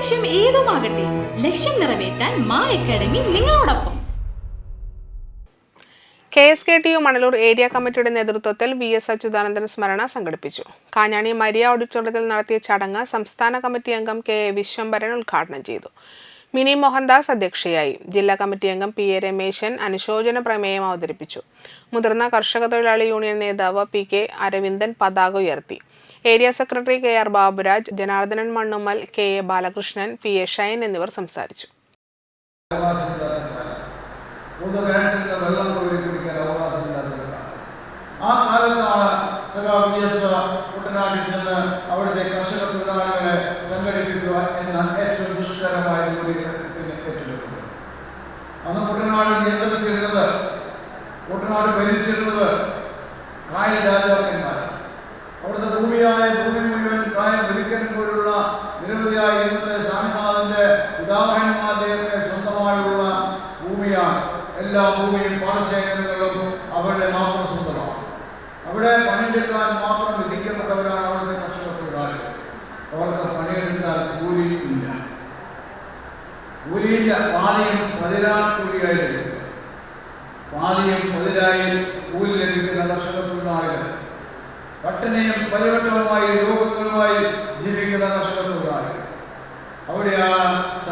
ലക്ഷ്യം ഏതുമാകട്ടെ ലക്ഷ്യം നിറവേറ്റാൻ മാ അക്കാഡമി നിങ്ങളോടൊപ്പം. K S K T U Manalur area കമ്മിറ്റിയുടെ നേതൃത്വത്തിൽ വി എസ് അച്യുതാനന്ദൻ സ്മരണ സംഘടിപ്പിച്ചു. കാഞ്ഞാണി മരിയ ഓഡിറ്റോറിയത്തിൽ നടത്തിയ ചടങ്ങ് സംസ്ഥാന കമ്മിറ്റി അംഗം കെ എ വിശ്വംഭരൻ ഉദ്ഘാടനം ചെയ്തു. മിനി മോഹൻദാസ് അധ്യക്ഷയായി. ജില്ലാ കമ്മിറ്റി അംഗം പി എ രമേശൻ അനുശോചന പ്രമേയം അവതരിപ്പിച്ചു. മുതിർന്ന കർഷക തൊഴിലാളി യൂണിയൻ നേതാവ് പി കെ അരവിന്ദൻ പതാക ഉയർത്തി. Area secretary K R Baburaj Janardhanan Mannummal K A Balakrishnan P A Shine എന്നിവർ സംസാരിച്ചു. ആ എന്ന ഏറ്റവും ദുഷ്കരമായ ജോലി അന്ന് കുട്ടനാട് ഭരിച്ചിരുന്നത് നിരവധിയായ ഇന്നത്തെ സ്വാമിനാഥന്റെ പിതാമഹന്മാരുടെയൊക്കെ സ്വന്തമായുള്ള ഭൂമിയാണ്. എല്ലാ ഭൂമിയും പാടശേഖരങ്ങളും അവരുടെ മാത്രം സ്വന്തമാണ്. അവിടെ പണിയെടുക്കാൻ മാത്രം വിധിക്കപ്പെട്ടവരാണ് അവിടുത്തെ കർഷക തൊഴിലാളികൾ അവർക്ക് പണിയെടുത്താൽ കൂലി ഇല്ല. കൂലിയില്ല പാതിയും പതിനാണ് കൂലിയായി ലഭിക്കുക പാതിയും പതിനായി കൂലി ലഭിക്കുന്ന കർഷക തൊഴിലാളികൾ പട്ടിണിയും പരിവട്ടവുമായി രോഗങ്ങളുമായി ജീവിക്കുന്ന കർഷക തൊഴിലാളികൾ അവിടെയാണ്